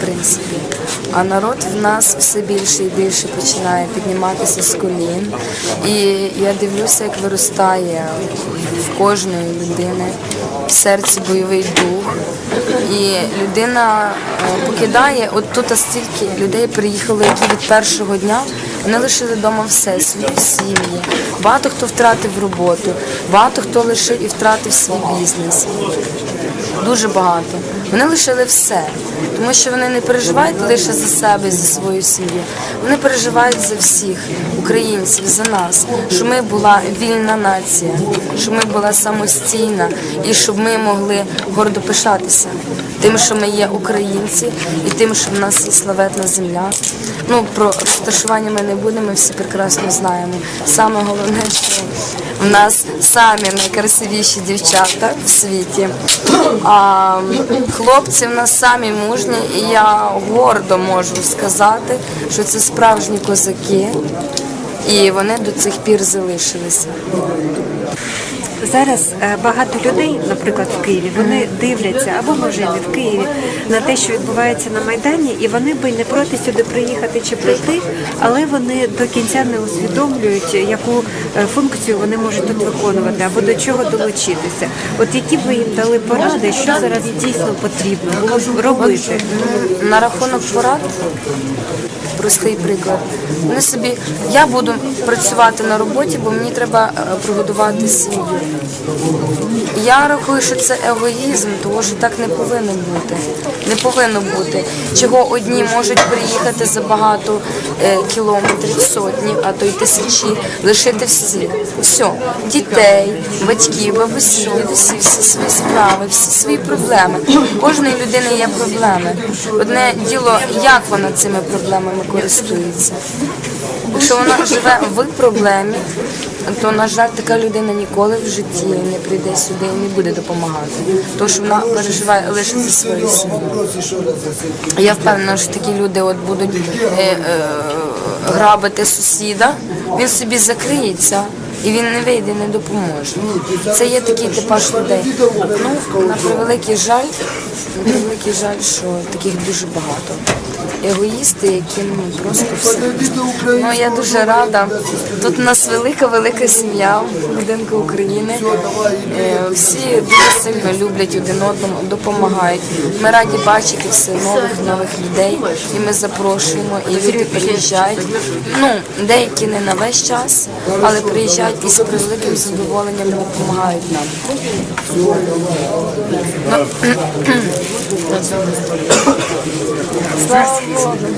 принципі. А народ в нас все більше і більше починає підніматися з колін. І я дивлюся, як виростає в кожної людини в серці бойовий дух. І людина е, покидає, от тут стільки людей приїхали, які від першого дня вони лишили вдома все, свої сім'ї. Багато хто втратив роботу, багато хто лишив і втратив свій бізнес. Дуже багато. Вони лишили все, тому що вони не переживають лише за себе, за свою сім'ю. Вони переживають за всіх українців, за нас, щоб ми була вільна нація, щоб ми була самостійна і щоб ми могли гордо пишатися тим, що ми є українці, і тим, що в нас є славетна земля. Ну про розташування ми не будемо, ми всі прекрасно знаємо. Саме головне, що в нас самі найкрасивіші дівчата в світі. А хлопці в нас самі мужні, і я гордо можу сказати, що це справжні козаки, і вони до цих пір залишилися. Зараз е, багато людей, наприклад, в Києві, вони дивляться або може в Києві на те, що відбувається на майдані, і вони би не проти сюди приїхати чи прийти, але вони до кінця не усвідомлюють, яку е, функцію вони можуть тут виконувати або до чого долучитися. От які ви їм дали поради, що зараз дійсно потрібно було робити? На рахунок порад, простий приклад. Вони собі, я буду працювати на роботі, бо мені треба е, прогодувати сім'ю. Я рахую, що це егоїзм, тому що так не повинно бути. Не повинно бути. Чого одні можуть приїхати за багато е, кілометрів, сотні, а то й тисячі, лишити всі. Все, дітей, батьків, бабусі, дідусі, всі свої справи, всі свої проблеми. Кожної людини є проблеми. Одне діло, як вона цими проблемами користується. Якщо вона живе в проблемі, то, на жаль, така людина ніколи в житті не прийде сюди і не буде допомагати. Тому що вона переживає лише за свою сім'ю. Я впевнена, що такі люди от будуть е, е, грабити сусіда, він собі закриється. І він не вийде, не допоможе. Це є такий типаж людей. Ну, на превеликий жаль, на превеликий жаль, що таких дуже багато. Егоїсти, які ну, просто все. Ну, я дуже рада. Тут у нас велика, велика сім'я, будинку України. Е, Всі дуже сильно люблять один одному, допомагають. Ми раді бачити все нових, нових людей. І ми запрошуємо, і люди приїжджають. Ну, деякі не на весь час, але приїжджають і з превеликим задоволенням допомагають нам.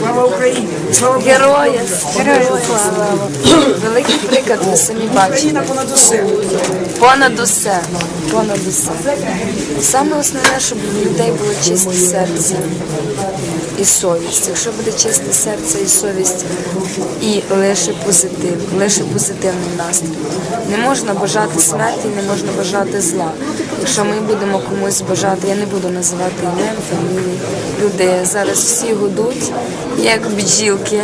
Слава Україні! Слава Героя, героя слава. Великий приклад ви самі бачите. Понад усе! Понад усе, понад усе. Саме основне, щоб у людей було чисте серце і совість. Якщо буде чисте серце і совість, і лише позитив, лише позитивний настрій. Не можна бажати смерті, не можна бажати зла. Якщо ми будемо комусь бажати, я не буду називати імен, фамілії. Люди зараз всі гудуть, як бджілки.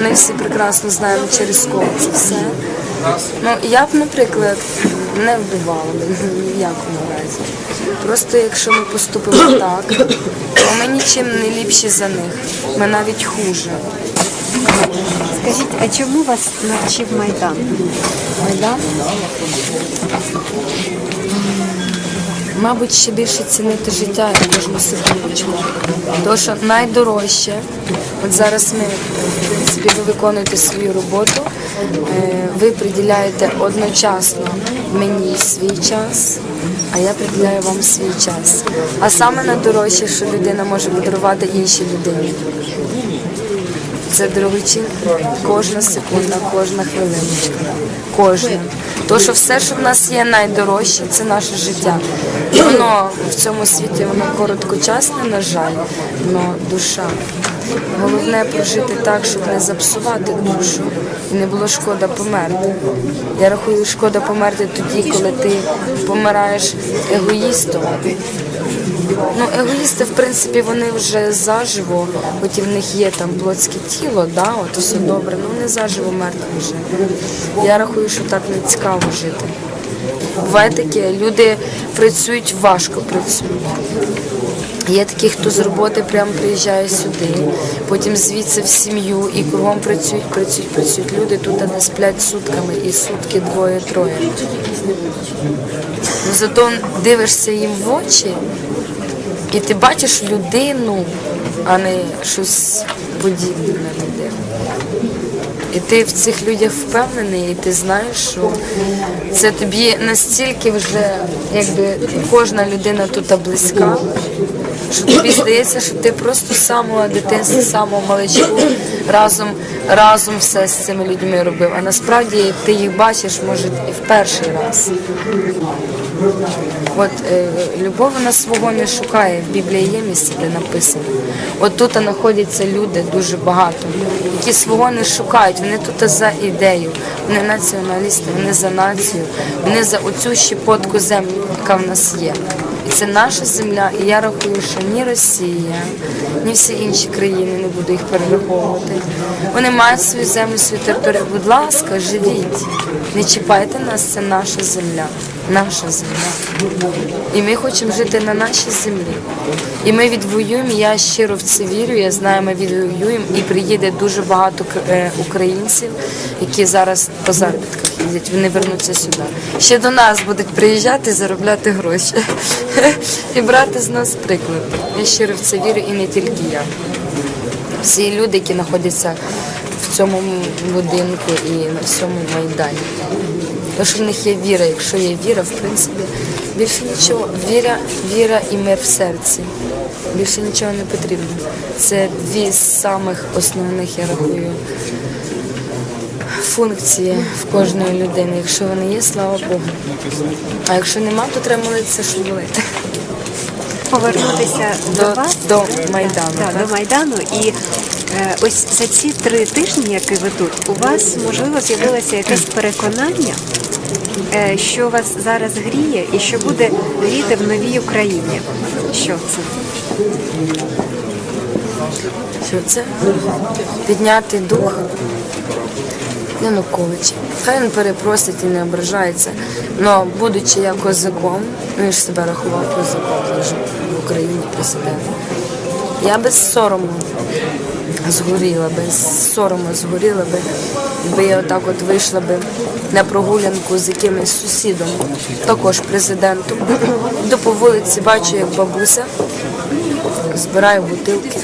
Ми всі прекрасно знаємо, через кого це все. Ну, я б, наприклад, не вбивала ні в разі. Просто якщо ми поступимо так, то ми нічим не ліпші за них. Ми навіть хуже. Скажіть, а чому вас навчив майдан? Майдан. Мабуть, ще більше цінити життя і кожну секундочку. Тому що найдорожче, от зараз ми, в принципі, ви виконуєте свою роботу, е, ви приділяєте одночасно мені свій час, а я приділяю вам свій час. А саме найдорожче, що людина може подарувати іншій людині. Це дорогоцінно кожна секунда, кожна хвилиночка, кожна. То, що все, що в нас є найдорожче, це наше життя. Воно в цьому світі воно короткочасне, на жаль, але душа. Головне прожити так, щоб не запсувати душу і не було шкода померти. Я рахую, шкода померти тоді, коли ти помираєш егоїстом. Ну, егоїсти, в принципі, вони вже заживо, хоч і в них є там плотське тіло, да, от все добре, ну вони заживо мертві вже. Я рахую, що так не цікаво жити. Буває таке, люди працюють важко працюють. Є такі, хто з роботи прямо приїжджає сюди, потім звідси в сім'ю і кругом працюють, працюють, працюють люди. Тут не сплять сутками і сутки двоє-троє. Ну, зато дивишся їм в очі, і ти бачиш людину, а не щось подібне на людину. І ти в цих людях впевнений, і ти знаєш, що це тобі настільки вже, якби кожна людина тут близька, що тобі здається, що ти просто з самого дитинства, з самого маличку разом, разом все з цими людьми робив. А насправді ти їх бачиш, може, і в перший раз. От е, любов вона свого не шукає. В Біблії є місце, де написано. От тут знаходяться люди дуже багато, які свого не шукають. Вони тут за ідею, вони націоналісти, вони за націю, вони за оцю щепотку землі, яка в нас є. Це наша земля. І я рахую, що ні Росія, ні всі інші країни не буду їх перераховувати. Вони мають свою землю, свою територію. Будь ласка, живіть. Не чіпайте нас, це наша земля. Наша земля. І ми хочемо жити на нашій землі. І ми відвоюємо. Я щиро в це вірю. Я знаю, ми відвоюємо і приїде дуже багато е, українців, які зараз по заробітках їздять. Вони вернуться сюди. Ще до нас будуть приїжджати, заробляти гроші і брати з нас приклад. Я щиро в це вірю, і не тільки я. Всі люди, які знаходяться в цьому будинку і на всьому майдані. Тому що в них є віра. Якщо є віра, в принципі, більше нічого. Віра, віра і мир в серці. Більше нічого не потрібно. Це дві з самих основних, я рахую, функції в кожної людини. Якщо вони є, слава Богу. А якщо нема, то треба молитися, щоб були. Повернутися до, До, вас до Майдану. Да, так? до Майдану. І е, ось за ці три тижні, які ви тут, у вас можливо з'явилося якесь переконання, що вас зараз гріє і що буде гріти в новій Україні. Що це? Що це? Підняти дух Януковича. Хай він перепросить і не ображається. Но будучи я козаком, ну, він ж себе рахував козаком вже в Україні президент. Я без сорому згоріла, без сорому згоріла би, якби я отак от вийшла би на прогулянку з якимось сусідом, також президентом. Йду по вулиці, бачу, як бабуся збирає бутилки.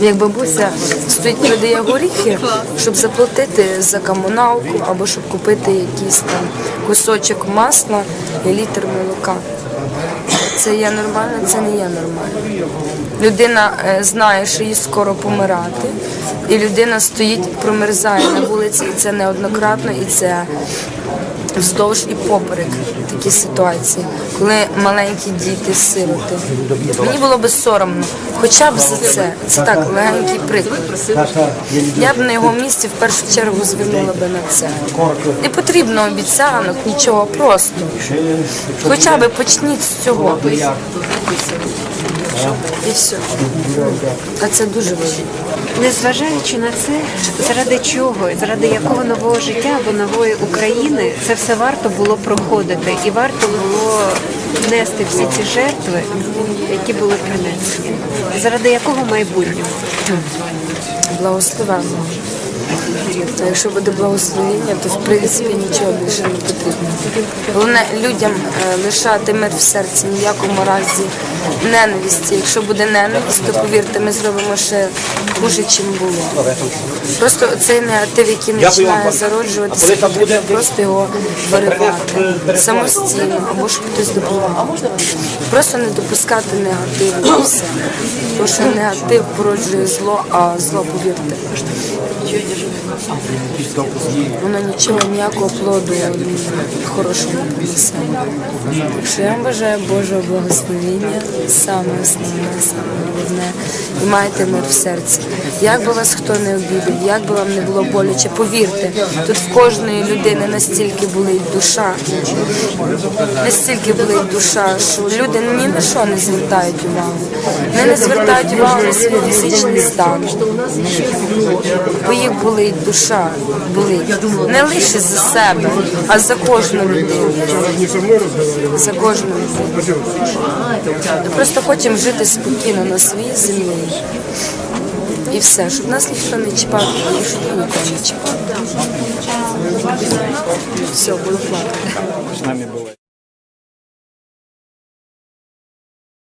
Як бабуся стоїть, продає горіхи, щоб заплатити за комуналку або щоб купити якийсь там кусочок масла і літр молока. Це є нормально, це не є нормально. Людина е, знає, що їй скоро помирати, і людина стоїть, промерзає на вулиці, і це неоднократно, і це вздовж і поперек такі ситуації, коли маленькі діти сироти. Мені було би соромно, хоча б за це. Це так, легенький приклад. Я б на його місці в першу чергу звернула би на це. Не потрібно обіцянок, нічого просто. Хоча б почніть з цього. І все. А це дуже важливо. Незважаючи на це, заради чого, заради якого нового життя або нової України це все варто було проходити, і варто було нести всі ці жертви, які були принесені. Заради якого майбутнього? благословенного. А якщо буде благословення, то в принципі нічого більше не потрібно. Головне людям е, лишати мир в серці, ні в якому разі ненависті. Якщо буде ненависть, то повірте, ми зробимо ще хуже, чим було. Просто цей негатив, який починає зароджуватися, потрібно просто його виривати самостійно або щоб хтось допомагав. Просто не допускати негативу і все. Тому що негатив породжує зло, а зло, повірте, воно нічого, ніякого плоду хорошого не принесе. Так що я бажаю Божого благословення, саме основне, саме головне. І майте мир в серці. Як би вас хто не обідав, як би вам не було боляче, повірте, тут в кожної людини настільки болить душа, настільки болить душа, що люди ні на що не звертають увагу. Вони не звертають увагу на свій фізичний стан. Їх болить душа, болить. Не лише за себе, а за кожну людину. За кожну людину. Просто хочемо жити спокійно на своїй землі. І все, щоб нас ніхто не чіпав, щоб нікого не чіпав. Все, буду плакати.